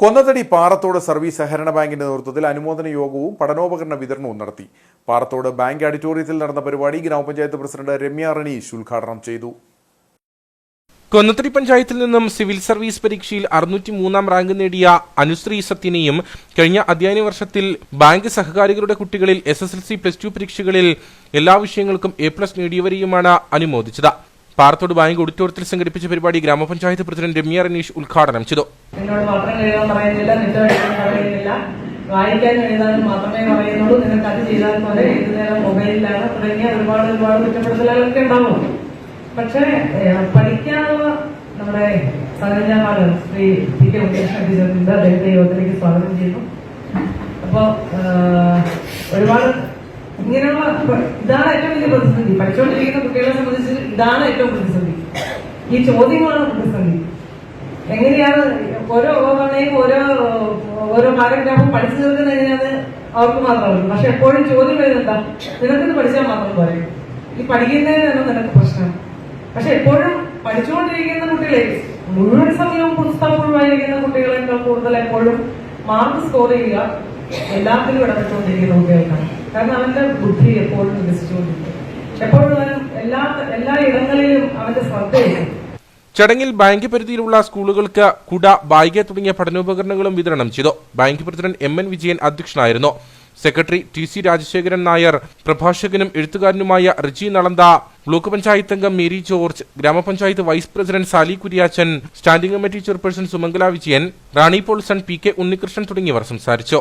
Konnathady Parathodu service സഹകരണ ബാങ്കിന്റെ നേതൃത്വത്തിൽ അനുമോദന യോഗവും പഠനോപകരണ വിതരണവും നടത്തി. പാറത്തോട് ബാങ്ക് ഓഡിറ്റോറിയത്തിൽ നടന്ന പരിപാടി ഗ്രാമപഞ്ചായത്ത് പ്രസിഡന്റ് രമ്യ റണീഷ് ഉദ്ഘാടനം ചെയ്തു. കൊന്നത്തടി പഞ്ചായത്തിൽ നിന്നും സിവിൽ സർവീസ് പരീക്ഷയിൽ അറുന്നൂറ്റി മൂന്നാം റാങ്ക് നേടിയ അനുശ്രീ സത്യനെയും കഴിഞ്ഞ അധ്യയന വർഷത്തിൽ ബാങ്ക് സഹകാരികളുടെ കുട്ടികളിൽ S S L C plus two പരീക്ഷകളിൽ എല്ലാ വിഷയങ്ങൾക്കും എ പ്ലസ് നേടിയവരെയുമാണ് അനുമോദിച്ചത്. പാറത്തോട് ബാങ്ക് ഓഡിറ്റോറിയത്തിൽ സംഘടിപ്പിച്ച പരിപാടി ഗ്രാമപഞ്ചായത്ത് പ്രസിഡന്റ് രമ്യ റനീഷ് ഉദ്ഘാടനം ചെയ്തു. എന്നോട് പത്രം എഴുതാൻ പറയുന്നില്ല മാത്രമേ പറയുന്നുള്ളൂ. അത് നേരം മൊബൈലിലാണ്. നമ്മുടെ ശ്രീ പി കെ ടീച്ചറിന്റെ അദ്ദേഹത്തെ യോഗത്തിലേക്ക് സ്വാഗതം ചെയ്യുന്നു. ഇതാണ് ഏറ്റവും വലിയ പ്രതിസന്ധി. പഠിച്ചുകൊണ്ടിരിക്കുന്ന കുട്ടികളെ സംബന്ധിച്ച് ഇതാണ് ഏറ്റവും പ്രതിസന്ധി. ഈ ചോദ്യങ്ങളാണ് പ്രതിസന്ധി. എങ്ങനെയാണ് ഓരോ ഓരോണയും ഓരോ ഓരോ പാരഗ്രാഫും പഠിച്ചു തീർക്കുന്നത് എങ്ങനെയാണ് അവർക്ക് മാത്രമല്ല പക്ഷെ എപ്പോഴും ചോദ്യം വരുന്നെന്താ നിനക്കിത് പഠിച്ചാൽ മാത്രം പോരെ. ഈ പഠിക്കുന്നതിന് തന്നെ നിനക്ക് പ്രശ്നം പക്ഷെ എപ്പോഴും പഠിച്ചുകൊണ്ടിരിക്കുന്ന കുട്ടികളെ മുഴുവൻ സമയവും പുസ്തകം മുഴുവായിരിക്കുന്ന കുട്ടികളെക്കാൾ കൂടുതൽ എപ്പോഴും മാർക്ക് സ്കോർ ചെയ്യുക എല്ലാത്തിലും ഇടപെട്ടുകൊണ്ടിരിക്കുന്ന കുട്ടികൾക്കാണ്. കാരണം അവന്റെ ബുദ്ധി എപ്പോഴും വികസിച്ചുകൊണ്ടിരിക്കും എപ്പോഴും അവൻ എല്ലാ എല്ലാ ഇടങ്ങളിലും അവന്റെ ശ്രദ്ധയില്ല ചടങ്ങിൽ ബാങ്ക് പരിധിയിലുള്ള സ്കൂളുകൾക്ക് കുട ബായിക തുടങ്ങിയ പഠനോപകരണങ്ങളും വിതരണം ചെയ്തു. Bank president M N Vijayan അധ്യക്ഷനായിരുന്നു. Secretary T C Rajasekharan Nair പ്രഭാഷകനും എഴുത്തുകാരനുമായ റിജി നളന്ത ബ്ലോക്ക് പഞ്ചായത്ത് അംഗം മേരി ജോർജ് ഗ്രാമപഞ്ചായത്ത് vice president Sali Kuriachan standing committee chairperson Sumangala Vijayan Rani Paulson P K Unnikrishnan തുടങ്ങിയവർ സംസാരിച്ചു.